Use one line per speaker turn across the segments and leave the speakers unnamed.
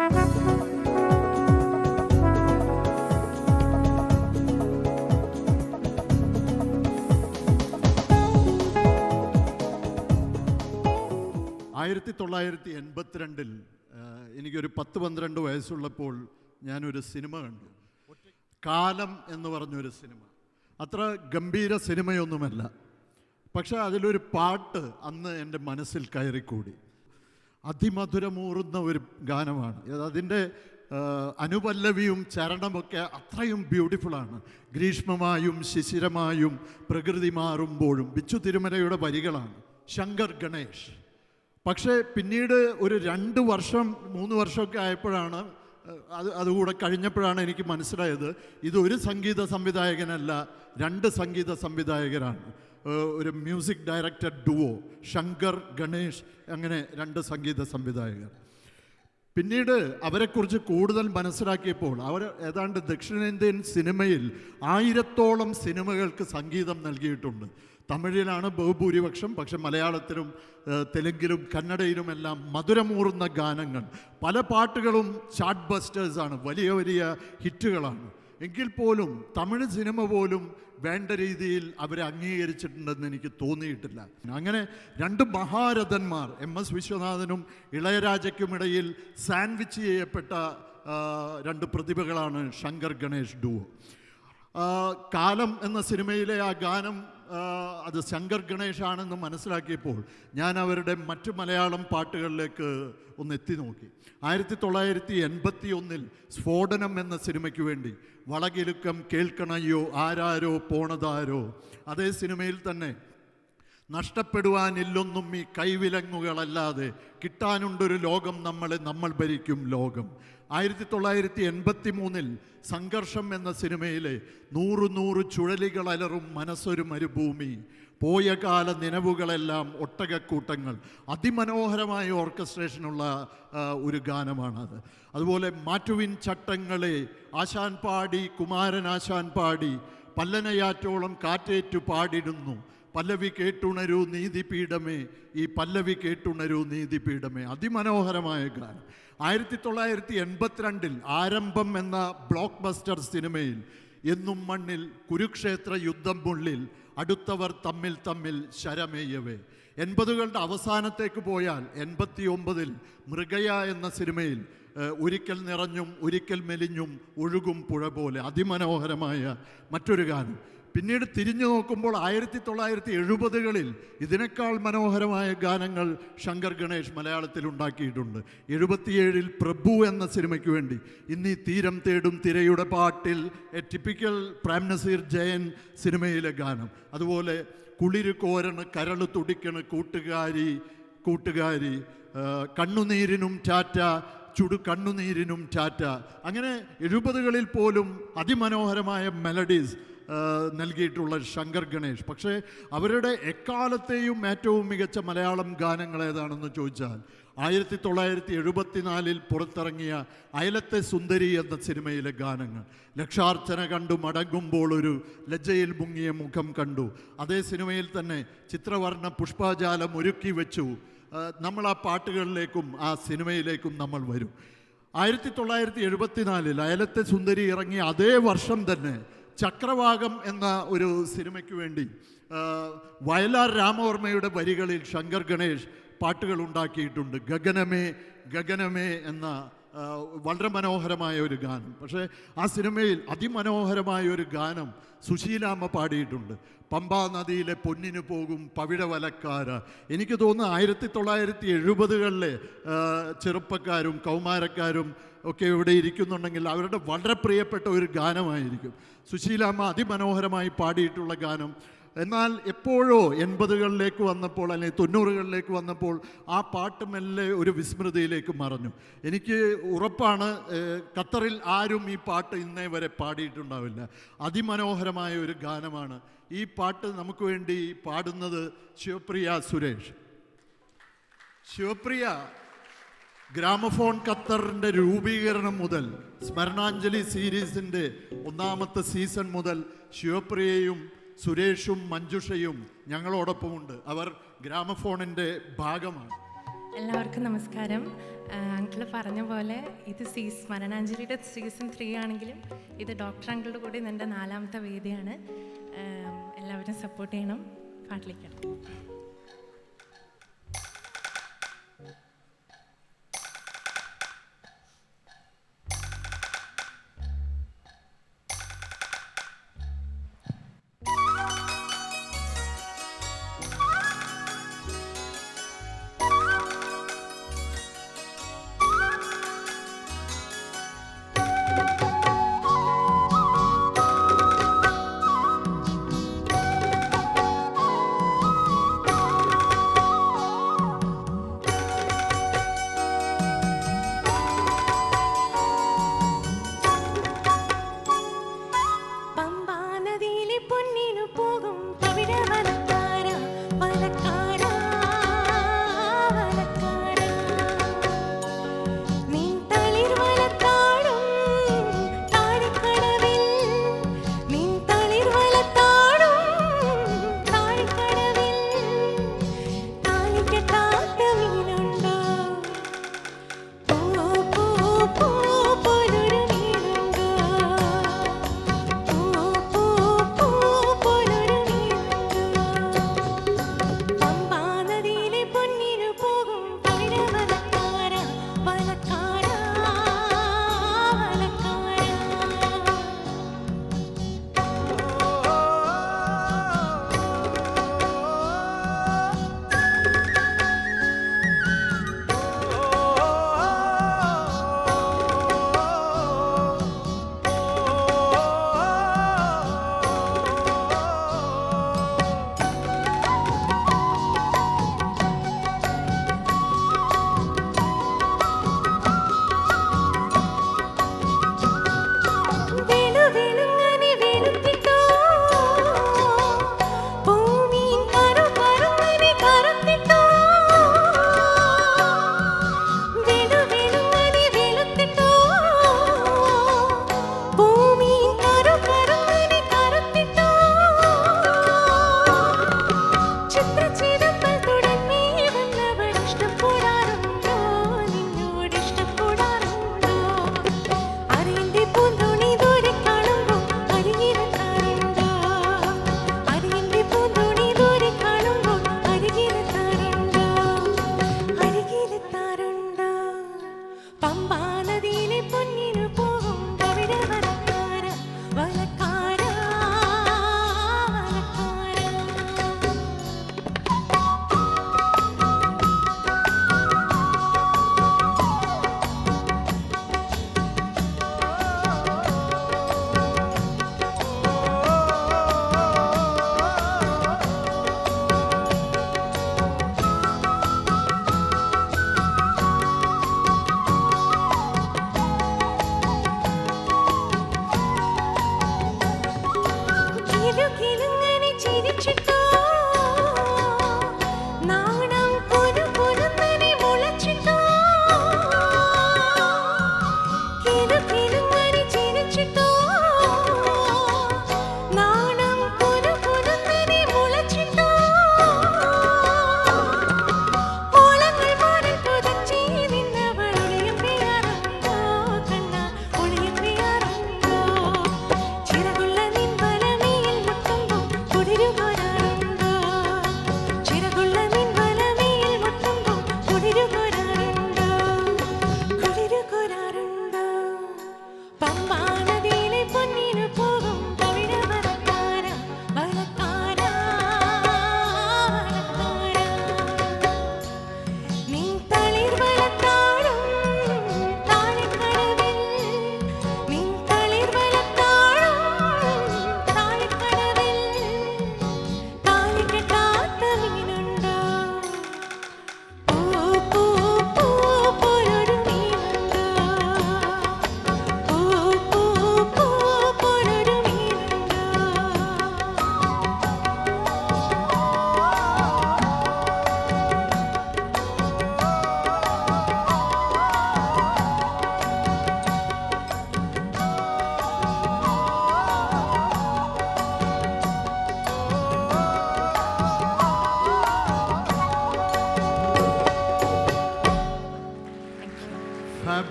ആയിരത്തി തൊള്ളായിരത്തി എൺപത്തിരണ്ടിൽ എനിക്കൊരു പത്ത് പന്ത്രണ്ട് വയസ്സുള്ളപ്പോൾ ഞാനൊരു സിനിമ കണ്ടു. കാലം എന്ന് പറഞ്ഞൊരു സിനിമ. അത്ര ഗംഭീര സിനിമയൊന്നുമല്ല. പക്ഷേ അതിലൊരു പാട്ട് അന്ന് എന്റെ മനസ്സിൽ കയറിക്കൂടി. അതിമധുരമൂറുന്ന ഒരു ഗാനമാണ്. അത് അതിന്റെ അനുപല്ലവിയും ചരണമൊക്കെ അത്രയും ബ്യൂട്ടിഫുള്ളാണ്. ഗ്രീഷ്മമായും ശിശിരമായും പ്രകൃതി മാറുമ്പോഴും ബിച്ചു തിരുമലയുടെ വരികളാണ്. ശങ്കർ ഗണേഷ്. പക്ഷേ പിന്നീട് ഒരു രണ്ട് വർഷം മൂന്ന് വർഷമൊക്കെ ആയപ്പോഴാണ് അത് അതുകൂടെ കഴിഞ്ഞപ്പോഴാണ് എനിക്ക് മനസ്സിലായത്. ഇതൊരു സംഗീത സംവിധായകനല്ല രണ്ട് സംഗീത സംവിധായകരാണ്. ഒരു music director duo Shankar Ganesh അങ്ങനെ രണ്ട് സംഗീത സംവിധായകർ. പിന്നീട് അവരെക്കുറിച്ച് കൂടുതൽ മനസ്സിലാക്കിയപ്പോൾ അവർ ഏതാണ്ട് ദക്ഷിണേന്ത്യൻ സിനിമയിൽ ആയിരത്തോളം സിനിമകൾക്ക് സംഗീതം നൽകിയിട്ടുണ്ട്. തമിഴിലാണ് ബഹുഭൂരിപക്ഷം പക്ഷെ മലയാളത്തിലും തെലുങ്കിലും കന്നഡയിലുമെല്ലാം മധുരമൂറുന്ന ഗാനങ്ങൾ. പല പാട്ടുകളും ചാർട്ട് ബസ്റ്റേഴ്സാണ് വലിയ വലിയ ഹിറ്റുകളാണ്. എങ്കിൽ പോലും തമിഴ് സിനിമ പോലും വേണ്ട രീതിയിൽ അവരെ അംഗീകരിച്ചിട്ടുണ്ടെന്ന് എനിക്ക് തോന്നിയിട്ടില്ല. അങ്ങനെ രണ്ട് മഹാരഥന്മാർ എം എസ് വിശ്വനാഥനും ഇളയരാജയ്ക്കുമിടയിൽ സാൻഡ്വിച്ച് ചെയ്യപ്പെട്ട രണ്ട് പ്രതിഭകളാണ് ശങ്കർ ഗണേഷ് ഡുവോ. കാലം എന്ന സിനിമയിലെ ആ ഗാനം അത് ശങ്കർ ഗണേഷ് ആണെന്ന് മനസ്സിലാക്കിയപ്പോൾ ഞാൻ അവരുടെ മറ്റു മലയാളം പാട്ടുകളിലേക്ക് ഒന്ന് എത്തി നോക്കി. ആയിരത്തി തൊള്ളായിരത്തി എൺപത്തി ഒന്നിൽ സ്ഫോടനം എന്ന സിനിമയ്ക്ക് വേണ്ടി വളകിലുക്കം കേൾക്കണയോ ആരാരോ പോണതാരോ. അതേ സിനിമയിൽ തന്നെ നഷ്ടപ്പെടുവാനില്ലൊന്നും ഈ കൈവിലങ്ങുകളല്ലാതെ കിട്ടാനുണ്ടൊരു ലോകം നമ്മളെ നമ്മൾ ഭരിക്കും ലോകം. ആയിരത്തി തൊള്ളായിരത്തി എൺപത്തി മൂന്നിൽ സംഘർഷം എന്ന സിനിമയിലെ നൂറു നൂറ് ചുഴലികൾ അലറും മനസ്സൊരു മരുഭൂമി. പോയ കാല നിലവുകളെല്ലാം ഒട്ടകക്കൂട്ടങ്ങൾ. അതിമനോഹരമായ ഓർക്കസ്ട്രേഷനുള്ള ഒരു ഗാനമാണത്. അതുപോലെ മാറ്റുവിൻ ചട്ടങ്ങളെ ആശാൻ പാടി കുമാരൻ ആശാൻ പാടി പല്ലനയാറ്റോളം കാറ്റേറ്റു പാടിടുന്നു. പല്ലവി കേട്ടുണരൂ നീതിപീഠമേ ഈ പല്ലവി കേട്ടുണരൂ നീതിപീഠമേ. അതിമനോഹരമായ ഗാനം. ആയിരത്തി തൊള്ളായിരത്തി എൺപത്തിരണ്ടിൽ ആരംഭം എന്ന ബ്ലോക്ക് ബസ്റ്റർ സിനിമയിൽ എന്നും മണ്ണിൽ കുരുക്ഷേത്ര യുദ്ധം മുള്ളിൽ അടുത്തവർ തമ്മിൽ തമ്മിൽ ശരമേയവേ. എൺപതുകളുടെ അവസാനത്തേക്ക് പോയാൽ എൺപത്തി ഒമ്പതിൽ മൃഗയ എന്ന സിനിമയിൽ ഒരിക്കൽ നിറഞ്ഞും ഒരിക്കൽ മെലിഞ്ഞും ഒഴുകും പുഴ പോലെ അതിമനോഹരമായ മറ്റൊരു ഗാനം. പിന്നീട് തിരിഞ്ഞു നോക്കുമ്പോൾ ആയിരത്തി തൊള്ളായിരത്തി എഴുപതുകളിൽ ഇതിനേക്കാൾ മനോഹരമായ ഗാനങ്ങൾ ശങ്കർ ഗണേഷ് മലയാളത്തിൽ ഉണ്ടാക്കിയിട്ടുണ്ട്. എഴുപത്തിയേഴിൽ പ്രഭു എന്ന സിനിമയ്ക്ക് വേണ്ടി. ഇന്നീ തീരം തേടും തിരയുടെ പാട്ടിൽ എ ടിപ്പിക്കൽ പ്രേം നസീർ ജയൻ സിനിമയിലെ ഗാനം. അതുപോലെ കുളിര് കോരണ് കരൾ തുടിക്കണ് കൂട്ടുകാരി കൂട്ടുകാരി കണ്ണുനീരിനും ടാറ്റ ചുടു കണ്ണുനീരിനും ടാറ്റ. അങ്ങനെ എഴുപതുകളിൽ പോലും അതിമനോഹരമായ മെലഡീസ് നൽകിയിട്ടുള്ള ശങ്കർ ഗണേഷ്. പക്ഷേ അവരുടെ എക്കാലത്തെയും ഏറ്റവും മികച്ച മലയാളം ഗാനങ്ങൾ ഏതാണെന്ന് ചോദിച്ചാൽ ആയിരത്തി തൊള്ളായിരത്തി എഴുപത്തിനാലിൽ പുറത്തിറങ്ങിയ അയലത്തെ സുന്ദരി എന്ന സിനിമയിലെ ഗാനങ്ങൾ. ലക്ഷാർച്ചന കണ്ടു മടങ്ങുമ്പോൾ ഒരു ലജ്ജയിൽ മുങ്ങിയ മുഖം കണ്ടു. അതേ സിനിമയിൽ തന്നെ ചിത്രവർണ പുഷ്പാജാലം ഒരുക്കി വെച്ചു. നമ്മൾ ആ പാട്ടുകളിലേക്കും ആ സിനിമയിലേക്കും നമ്മൾ വരും. ആയിരത്തി തൊള്ളായിരത്തി എഴുപത്തിനാലിൽ അയലത്തെ സുന്ദരി ഇറങ്ങിയ അതേ വർഷം തന്നെ ചക്രവാകം എന്ന ഒരു സിനിമയ്ക്ക് വേണ്ടി വയലാർ രാമവർമ്മയുടെ വരികളിൽ ശങ്കർ ഗണേഷ് പാട്ടുകൾ ഉണ്ടാക്കിയിട്ടുണ്ട്. ഗഗനമേ ഗഗനമേ എന്ന വളരെ മനോഹരമായ ഒരു ഗാനം. പക്ഷേ ആ സിനിമയിൽ അതിമനോഹരമായ ഒരു ഗാനം സുശീലാമ്മ പാടിയിട്ടുണ്ട്. പമ്പാ നദിയിലെ പൊന്നിന് പോകും പവിഴവലക്കാര. എനിക്ക് തോന്നുന്നു ആയിരത്തി തൊള്ളായിരത്തി എഴുപതുകളിലെ ചെറുപ്പക്കാരും കൗമാരക്കാരും ഒക്കെ ഇവിടെ ഇരിക്കുന്നുണ്ടെങ്കിൽ അവരുടെ വളരെ പ്രിയപ്പെട്ട ഒരു ഗാനമായിരിക്കും. സുശീലാമ്മ അതിമനോഹരമായി പാടിയിട്ടുള്ള ഗാനം. എന്നാൽ എപ്പോഴോ എൺപതുകളിലേക്ക് വന്നപ്പോൾ അല്ലെങ്കിൽ തൊണ്ണൂറുകളിലേക്ക് വന്നപ്പോൾ ആ പാട്ട് മെല്ലെ ഒരു വിസ്മൃതിയിലേക്ക് മറഞ്ഞു. എനിക്ക് ഉറപ്പാണ് ഖത്തറിൽ ആരും ഈ പാട്ട് ഇന്നേ വരെ പാടിയിട്ടുണ്ടാവില്ല. അതിമനോഹരമായ ഒരു ഗാനമാണ്. ഈ പാട്ട് നമുക്ക് വേണ്ടി പാടുന്നത് ശിവപ്രിയ സുരേഷ്. ശിവപ്രിയ ഗ്രാമഫോൺ ഖത്തറിന്റെ രൂപീകരണം മുതൽ സ്മരണാഞ്ജലി സീരീസിന്റെ ഒന്നാമത്തെ സീസൺ മുതൽ ശിവപ്രിയയും സുരേഷും മഞ്ജുഷയും ഞങ്ങളോടൊപ്പമുണ്ട്. അവർ ഗ്രാമഫോണിന്റെ ഭാഗമാണ്.
എല്ലാവർക്കും നമസ്കാരം. അങ്കിൾ പറഞ്ഞ പോലെ ഇത് സീ സ്മരണാഞ്ജലിയുടെ സീസൺ ത്രീ ആണെങ്കിലും ഇത് ഡോക്ടർ അങ്കിളുടെ കൂടെ എന്റെ നാലാമത്തെ വേദിയാണ്. എല്ലാവരും സപ്പോർട്ട് ചെയ്യണം. പാട്ടിലേക്കാണ്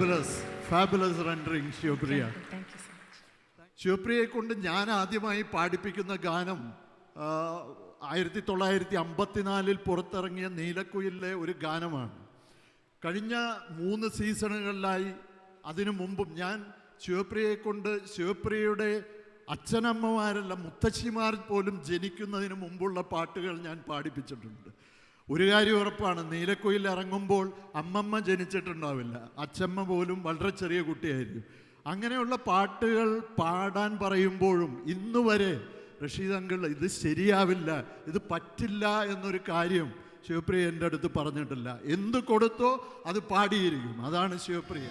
ഫാബുലസ് ഫാബുലസ് റെൻഡറിങ് ശിവപ്രിയ ശിവപ്രിയയെ കൊണ്ട് ഞാൻ ആദ്യമായി പാടിപ്പിക്കുന്ന ഗാനം ആയിരത്തി തൊള്ളായിരത്തി അമ്പത്തിനാലിൽ പുറത്തിറങ്ങിയ നീലക്കുയിലെ ഒരു ഗാനമാണ്. കഴിഞ്ഞ മൂന്ന് സീസണുകളിലായി അതിനു മുമ്പും ഞാൻ ശിവപ്രിയയെ കൊണ്ട് ശിവപ്രിയയുടെ അച്ഛനമ്മമാരല്ല മുത്തശ്ശിമാർ പോലും ജനിക്കുന്നതിന് മുമ്പുള്ള പാട്ടുകൾ ഞാൻ പാടിപ്പിച്ചിട്ടുണ്ട്. ഒരു കാര്യം ഉറപ്പാണ് നീലക്കുയിൽ ഇറങ്ങുമ്പോൾ അമ്മമ്മ ജനിച്ചിട്ടുണ്ടാവില്ല. അച്ഛമ്മ പോലും വളരെ ചെറിയ കുട്ടിയായിരിക്കും. അങ്ങനെയുള്ള പാട്ടുകൾ പാടാൻ പറയുമ്പോഴും ഇന്ന് വരെ റഷീദ് അങ്കിൾ ഇത് ശരിയാവില്ല ഇത് പറ്റില്ല എന്നൊരു കാര്യം ശിവപ്രിയ എന്റെ അടുത്ത് പറഞ്ഞിട്ടില്ല. എന്ത് കൊടുത്തോ അത് പാടിയിരിക്കും. അതാണ് ശിവപ്രിയ.